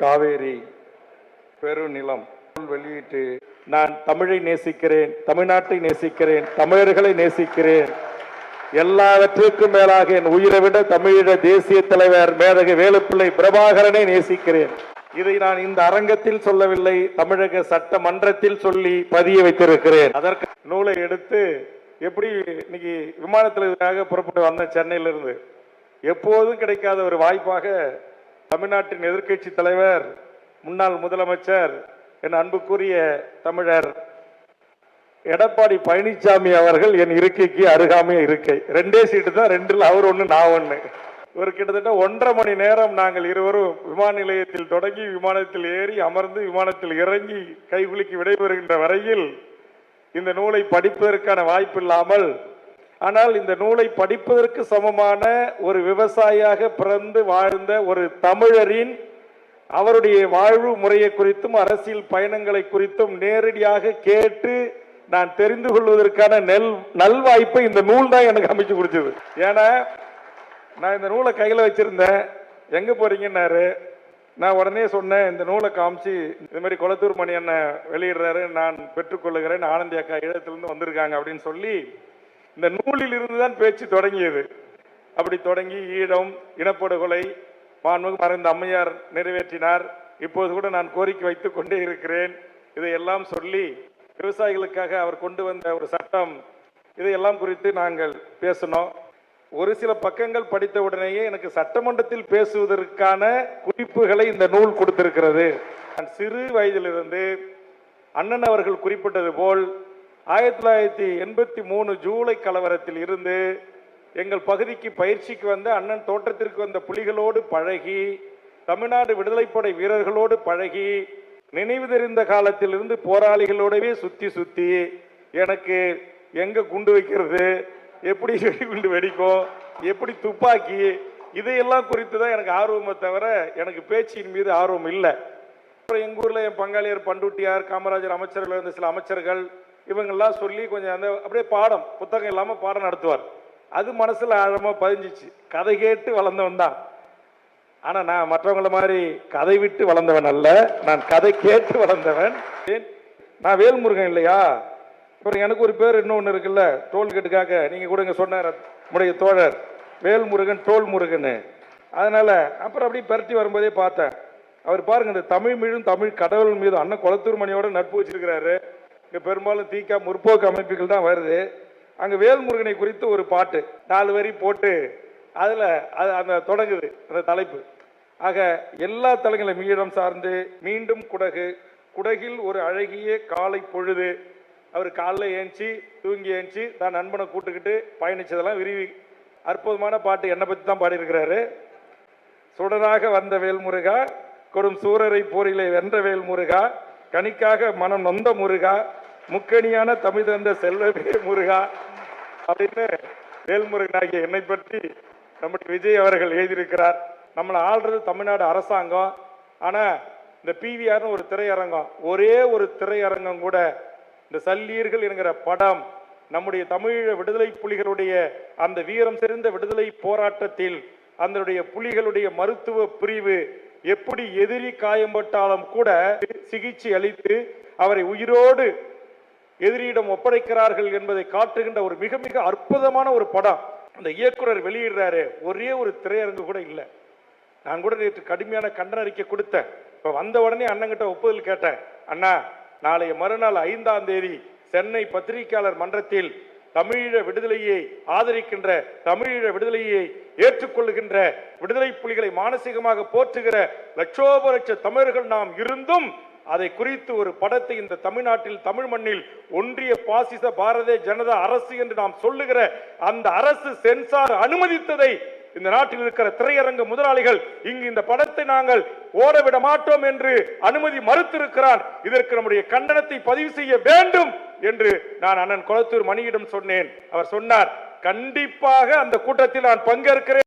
காவேரி பெருநிலம். வெளியிட்டு நான் தமிழை நேசிக்கிறேன் தமிழ்நாட்டை நேசிக்கிறேன் தமிழர்களை நேசிக்கிறேன். எல்லாவற்றிற்கும் மேலாக என் உயிரை விட தமிழீழ தேசிய தலைவர் மேதகு வேலுப்பிள்ளை பிரபாகரனை நேசிக்கிறேன். இதை நான் இந்த அரங்கத்தில் சொல்லவில்லை தமிழக சட்டமன்றத்தில் சொல்லி பதிய வைத்திருக்கிறேன். அதற்கு நூலை எடுத்து எப்படி இன்னைக்கு விமானத்தில் புறப்பட்டு வந்த சென்னையிலிருந்து. எப்போதும் கிடைக்காத ஒரு வாய்ப்பாக தமிழ்நாட்டின் எதிர்க்கட்சி தலைவர் முன்னாள் முதலமைச்சர் என் அன்புக்குரிய தமிழர் எடப்பாடி பழனிசாமி அவர்கள் என் இருக்கைக்கு அருகாமை இருக்கை. ரெண்டே சீட்டு தான் ரெண்டில் அவர் ஒன்று நான் ஒன்று ஒரு கிட்டத்தட்ட ஒன்றரை மணி நேரம் நாங்கள் இருவரும் விமான நிலையத்தில் தொடங்கி விமானத்தில் ஏறி அமர்ந்து விமானத்தில் இறங்கி கைகுலுக்கி விடைபெறுகின்ற வரையில் இந்த நூலை படிப்பதற்கான வாய்ப்பு இல்லாமல் ஆனால் இந்த நூலை படிப்பதற்கு சமமான ஒரு விவசாயியாக பிறந்து வாழ்ந்த ஒரு தமிழரின் அவருடைய வாழ்வு முறையை குறித்தும் அரசியல் பயணங்களை குறித்தும் நேரடியாக கேட்டு நான் தெரிந்து கொள்வதற்கான நெல் நல்வாய்ப்பை இந்த நூல் தான் எனக்கு அமைச்சு கொடுத்தது. ஏன்னா நான் இந்த நூலை கையில் வச்சுருந்தேன். எங்கே போகிறீங்கன்னாரு நான் உடனே சொன்னேன் இந்த நூலை காமிச்சு இந்த மாதிரி குளத்தூர் மணி அண்ணன் வெளியிடுறாரு நான் பெற்றுக்கொள்ளுகிறேன் ஆனந்தி அக்கா இடத்துலேருந்து வந்திருக்காங்க அப்படின்னு சொல்லி இந்த நூலில் இருந்து தான் பேச்சு தொடங்கியது. அப்படி தொடங்கி ஈழம் இனப்படுகொலை மாண்புமிகு மறைந்த அம்மையார் நிறைவேற்றினார். இப்போது கூட நான் கோரிக்கை வைத்துக் கொண்டே இருக்கிறேன். இதையெல்லாம் சொல்லி விவசாயிகளுக்காக அவர் கொண்டு வந்த ஒரு சட்டம் இதையெல்லாம் குறித்து நாங்கள் பேசினோம் ஒரு சில பக்கங்கள் படித்த உடனேயே எனக்கு சட்டமன்றத்தில் பேசுவதற்கான குறிப்புகளை இந்த நூல் கொடுத்திருக்கிறது. நான் சிறு வயதிலிருந்து அண்ணன் அவர்கள் குறிப்பிட்டது போல் ஆயிரத்தி தொள்ளாயிரத்தி எண்பத்தி மூணு ஜூலை கலவரத்தில் இருந்து எங்கள் பகுதிக்கு பயிற்சிக்கு வந்த அண்ணன் தோட்டத்திற்கு வந்த புலிகளோடு பழகி தமிழ்நாடு விடுதலைப்படை வீரர்களோடு பழகி நினைவு தெரிந்த காலத்திலிருந்து போராளிகளோடவே சுற்றி சுற்றி எனக்கு எங்கே குண்டு வைக்கிறது எப்படி வெடிகுண்டு வெடிக்கும் எப்படி துப்பாக்கி இதையெல்லாம் குறித்து தான் எனக்கு ஆர்வமே தவிர எனக்கு பேச்சின் மீது ஆர்வம் இல்லை. அப்புறம் எங்கள் ஊரில் என் பங்காளியர் பண்டுட்டியார் காமராஜர் அமைச்சர்கள் இருந்த சில அமைச்சர்கள் இவங்கெல்லாம் சொல்லி கொஞ்சம் அந்த அப்படியே பாடம் புத்தகம் இல்லாமல் பாடம் நடத்துவார். அது மனசில் ஆழமாக பதிஞ்சிச்சு. கதை கேட்டு வளர்ந்தவன் தான். ஆனால் நான் மற்றவங்கள மாதிரி கதை விட்டு வளர்ந்தவன் அல்ல. நான் கதை கேட்டு வளர்ந்தவன். ஏன்? நான் வேல்முருகன் இல்லையா? அப்புறம் எனக்கு ஒரு பேர் இன்னொன்று இருக்குல்ல? டோல்கேட்டுக்காக நீங்கள் கூட இங்கே சொன்னார் நம்முடைய தோழர். வேல்முருகன் டோல் முருகன் அதனால் அப்புறம் அப்படியே பரட்டி வரும்போதே பார்த்தேன். அவர் பாருங்க இந்த தமிழ் மீழும் தமிழ் கடவுள் மீதும் அண்ணன் குளத்தூர் மணியோட நட்பு வச்சிருக்கிறாரு. இங்கே பெரும்பாலும் தீக்கா முற்போக்கு அமைப்புகள் தான் வருது. அங்கே வேல்முருகனை குறித்து ஒரு பாட்டு நாலு வரி போட்டு அதில் அது அந்த தொடங்குது அந்த தலைப்பு. ஆக எல்லா தலங்களும் மீடம் சார்ந்து மீண்டும் குடகு குடகில் ஒரு அழகிய காலை பொழுது அவர் காலைல ஏஞ்சி தூங்கி ஏஞ்சி தான் நண்பனை கூட்டுக்கிட்டு பயணிச்சதெல்லாம் விரிவி அற்புதமான பாட்டு என்னை பற்றி தான் பாடியிருக்கிறாரு. சுடராக வந்த வேல்முருகா கொடும் சூரரை போரிலே வென்ற வேல்முருகா கனிக்காக மனம் நொந்த முருகா முக்கணியான தமிழ் தந்த செல்வமே முருகா அப்படின்னு வேல்முருகனாகிய என்னை பற்றி நம்முடைய விஜய் அவர்கள் எழுதியிருக்கிறார். நம்மளை ஆள்றது தமிழ்நாடு அரசாங்கம். ஆனால் இந்த பிவிஆர்னு ஒரு திரையரங்கம் ஒரே ஒரு திரையரங்கம் கூட இந்த சல்லீர்கள் என்கிற படம் நம்முடைய தமிழ விடுதலை புலிகளுடைய அந்த வீரம் சிறந்த விடுதலை போராட்டத்தில் அதனுடைய புலிகளுடைய மருத்துவ பிரிவு எப்படி எதிரி காயம்பட்டாலும் கூட சிகிச்சை அளித்து அவரை உயிரோடு எதிரியிடம் ஒப்படைக்கிறார்கள் என்பதை காட்டுகின்ற ஒரு மிக மிக அற்புதமான ஒரு படம். அந்த இயக்குனர் வெளியிடுறாரு. ஒரே ஒரு திரையரங்கு கூட இல்லை. நான் கூட நேற்று கடுமையான கண்டன அறிக்கை கொடுத்தேன். இப்போ வந்த உடனே அண்ணங்கிட்ட ஒப்புதல் கேட்டேன். அண்ணா நாளைய மறுநாள் ஐந்தாம் தேதி சென்னை பத்திரிகையாளர் மன்றத்தில் தமிழீழ விடுதலையை ஆதரிக்கின்ற தமிழீழ விடுதலையை ஏற்றுக்கொள்ளுகின்ற விடுதலை புலிகளை மானசீகமாக போற்றுகிற லட்சோப லட்ச தமிழர்கள் நாம் இருந்தும் அதை குறித்து ஒரு படத்தை இந்த தமிழ்நாட்டில் தமிழ் மண்ணில் ஒன்றிய பாசிச பாரதிய ஜனதா அரசு என்று நாம் சொல்லுகிற அந்த அரசு சென்சார் அனுமதித்ததை இந்த நாட்டில் இருக்கிற திரையரங்கு முதலாளிகள் இங்கு இந்த படத்தை நாங்கள் ஓடவிட மாட்டோம் என்று அனுமதி மறுத்திருக்கிறான் இதற்கு நம்முடைய கண்டனத்தை பதிவு செய்ய வேண்டும் என்று நான் அண்ணன் குளத்தூர் மணியிடம் சொன்னேன். அவர் சொன்னார் கண்டிப்பாக அந்த கூட்டத்தில் நான் பங்கேற்கிறேன்.